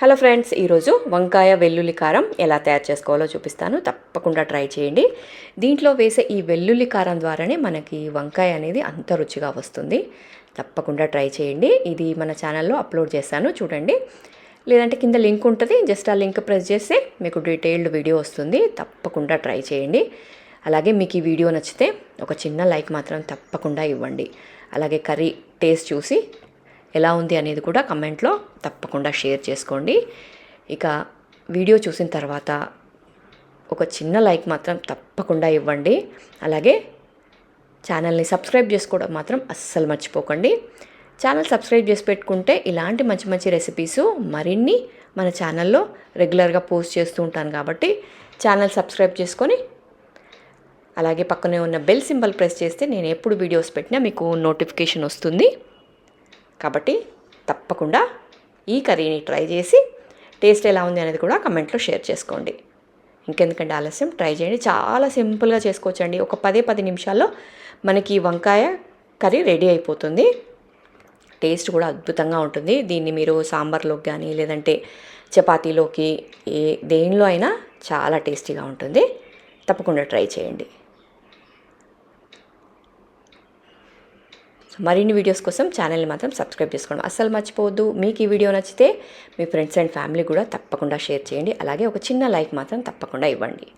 Hello friends ఈరోజు వంకాయ వెల్లుల్లి కారం ఎలా తయారు చేసుకోవాలో చూపిస్తాను. తప్పకుండా ట్రై చేయండి. దీంట్లో వేసే ఈ వెల్లుల్లి కారం ద్వారానే మనకి వంకాయ అనేది అంత రుచిగా వస్తుంది. తప్పకుండా ట్రై చేయండి. ఇది మన ఛానల్లో అప్లోడ్ చేశాను చూడండి. లేదంటే కింద లింక్ ఉంటుంది జస్ట్ ఆ లింక్ ప్రెస్ చేస్తే మీకు డీటెయిల్డ్ వీడియో వస్తుంది. తప్పకుండా ట్రై చేయండి. అలాగే మీకు ఈ వీడియో నచ్చితే ఒక చిన్న లైక్ మాత్రం తప్పకుండా ఇవ్వండి. అలాగే కర్రీ టేస్ట్ చూసి ఎలా ఉంది అనేది కూడా కమెంట్లో తప్పకుండా షేర్ చేసుకోండి. ఇక వీడియో చూసిన తర్వాత ఒక చిన్న లైక్ మాత్రం తప్పకుండా ఇవ్వండి. అలాగే ఛానల్ని సబ్స్క్రైబ్ చేసుకోవడం మాత్రం అస్సలు మర్చిపోకండి. ఛానల్ సబ్స్క్రైబ్ చేసి పెట్టుకుంటే ఇలాంటి మంచి మంచి రెసిపీస్ మరిన్ని మన ఛానల్లో రెగ్యులర్గా పోస్ట్ చేస్తూ ఉంటాను కాబట్టి ఛానల్ సబ్స్క్రైబ్ చేసుకొని అలాగే పక్కనే ఉన్న బెల్ సింబల్ ప్రెస్ చేస్తే నేను ఎప్పుడు వీడియోస్ పెట్టినా మీకు నోటిఫికేషన్ వస్తుంది. కాబట్టి తప్పకుండా ఈ కర్రీని ట్రై చేసి టేస్ట్ ఎలా ఉంది అనేది కూడా కమెంట్లో షేర్ చేసుకోండి. ఇంకెందుకంటే ఆలస్యం ట్రై చేయండి. చాలా సింపుల్గా చేసుకోవచ్చండి. ఒక పదే పది నిమిషాల్లో మనకి వంకాయ కర్రీ రెడీ అయిపోతుంది. టేస్ట్ కూడా అద్భుతంగా ఉంటుంది. దీన్ని మీరు సాంబార్లోకి కానీ లేదంటే చపాతీలోకి ఏ దేనిలో అయినా చాలా టేస్టీగా ఉంటుంది. తప్పకుండా ట్రై చేయండి. మరిన్ని వీడియోస్ కోసం ఛానల్ని మాత్రం సబ్స్క్రైబ్ చేసుకోవడం అస్సలు మర్చిపోవద్దు. మీకు ఈ వీడియో నచ్చితే మీ ఫ్రెండ్స్ అండ్ ఫ్యామిలీ కూడా తప్పకుండా షేర్ చేయండి. అలాగే ఒక చిన్న లైక్ మాత్రం తప్పకుండా ఇవ్వండి.